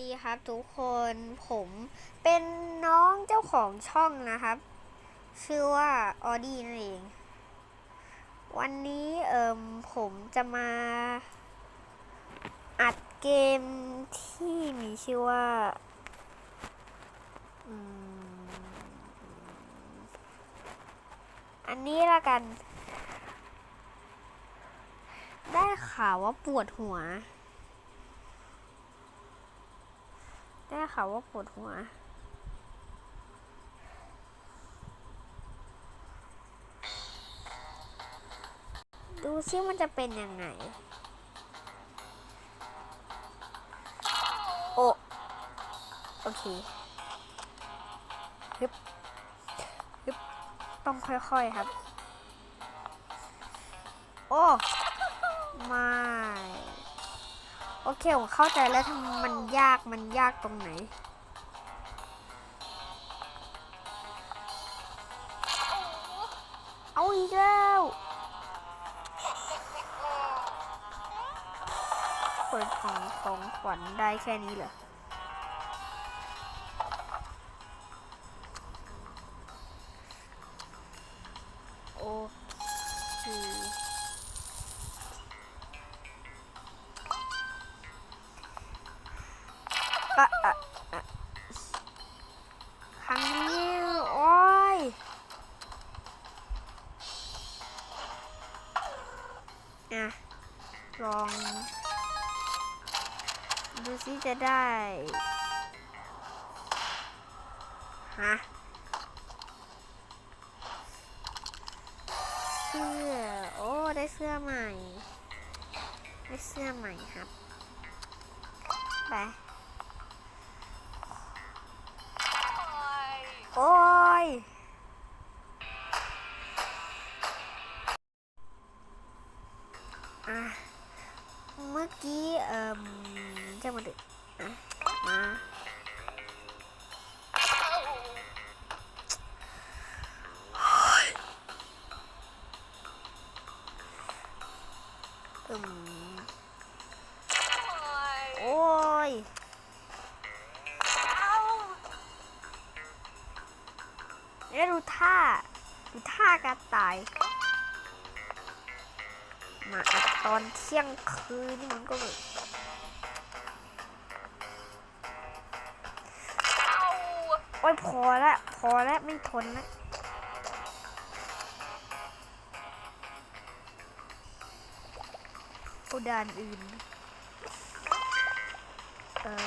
ดีครับทุกคนผมเป็นน้องเจ้าของช่องนะครับ ชื่อว่าออดี้นั่นเอง วันนี้เอิมผมจะมาอัดเกมที่มีชื่อว่าอันนี้ละกัน ได้ข่าวว่าปวดหัว ได้ข่าวว่าปวดหัว ดูซิมันจะเป็นยังไง โอโอเคฮึบฮึบต้องค่อยๆครับ โอ้ ไม่ โอเคผมเข้าใจแล้วทำมมันยากมันยากตรงไหน เอาอีกแล้วเปิดของของขวัญได้แค่นี้เหรอ อะอะอะครั้งนี้โอ้ยอะลอง ดูซิจะได้ฮะเสื้อ โอ้ ได้เสื้อใหม่ ได้เสื้อใหม่ครับ ไป จะมาดึกอะมาอืมโอ้ยแล้วดูท่า ดูท่าการตาย มาตอนเที่ยงคืนนี่มันก็แบบ อ้ยพอและพอและไม่ทนละเอาด่านอื่นเออ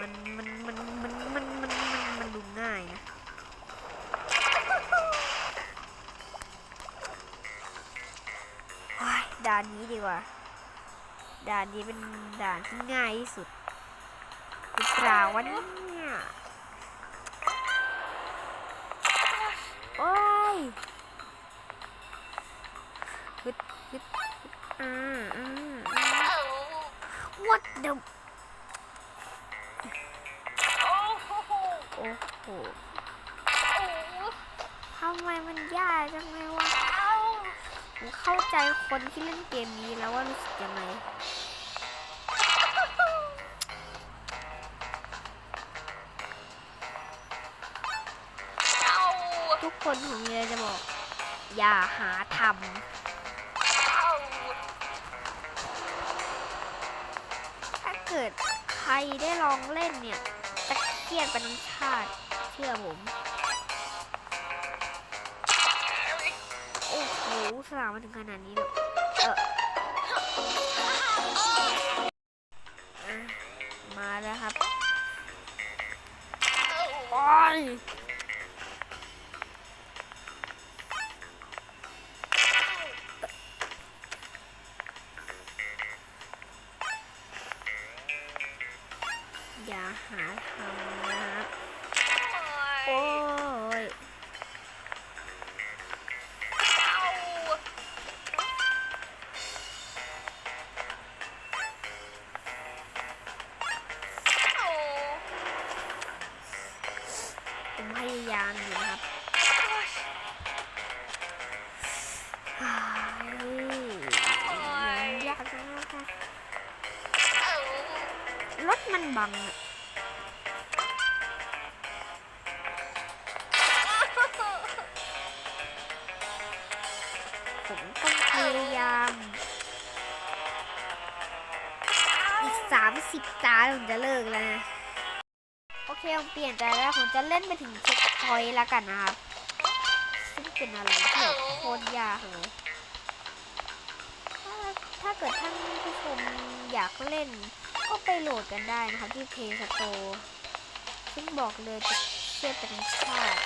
มันมันมันมันมันมันมันมันมันดูง่ายนะด่านนี้ดีกว่า ด่านนี้เป็นด่านที่ง่ายที่สุดหรือเปล่าวะนี่ ฮึดฮึดฮึดอ่าอ่าอ่า what the โอ้โหทำไมมันยากจังเลยวะผมเข้าใจคนที่เล่นเกมนี้แล้วว่ารู้สึกยังไงทุกคนผมมีอะไรจะบอก อย่าหาทำ เกิดใครได้ลองเล่นเนี่ยจะเครียดเป็นทั้งชาติเชื่อผม โอ้โหสนามมาถึงขนาดนี้แล้วเออมาแล้วครับ โอ้ย อย่าหาทำนะครับโอ้ยผมพยายามอยู่นะครับ ถมันบังอะผมต้องพยายาม อีกสามสิบตาผมจะเลิกแล้วนะ โอเคผมเปลี่ยนใจแล้ว ผมจะเล่นไปถึงเช็คพอยต์แล้วกันนะครับ ซึ่งเป็นอะไรที่แบบโคตรยากเลยถ้าถ้าเกิดท่านผู้ชมอยากเล่น ก็ไปโหลดกันได้นะครับที่ Play Store ซึ่งบอกเลยจะเทียบเป็นชาติ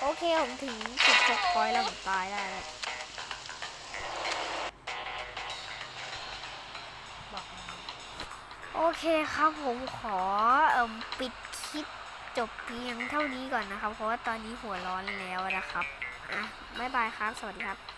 โอเค ผมถึงจุดเช็คพอยต์แล้วผมตายได้แล้วโอเคครับผมขอเอ่มปิดคลิปจบเพียงเท่านี้ก่อนนะครับ เพราะว่าตอนนี้หัวร้อนแล้วนะครับ อะ บ๊ายบายครับ สวัสดีครับ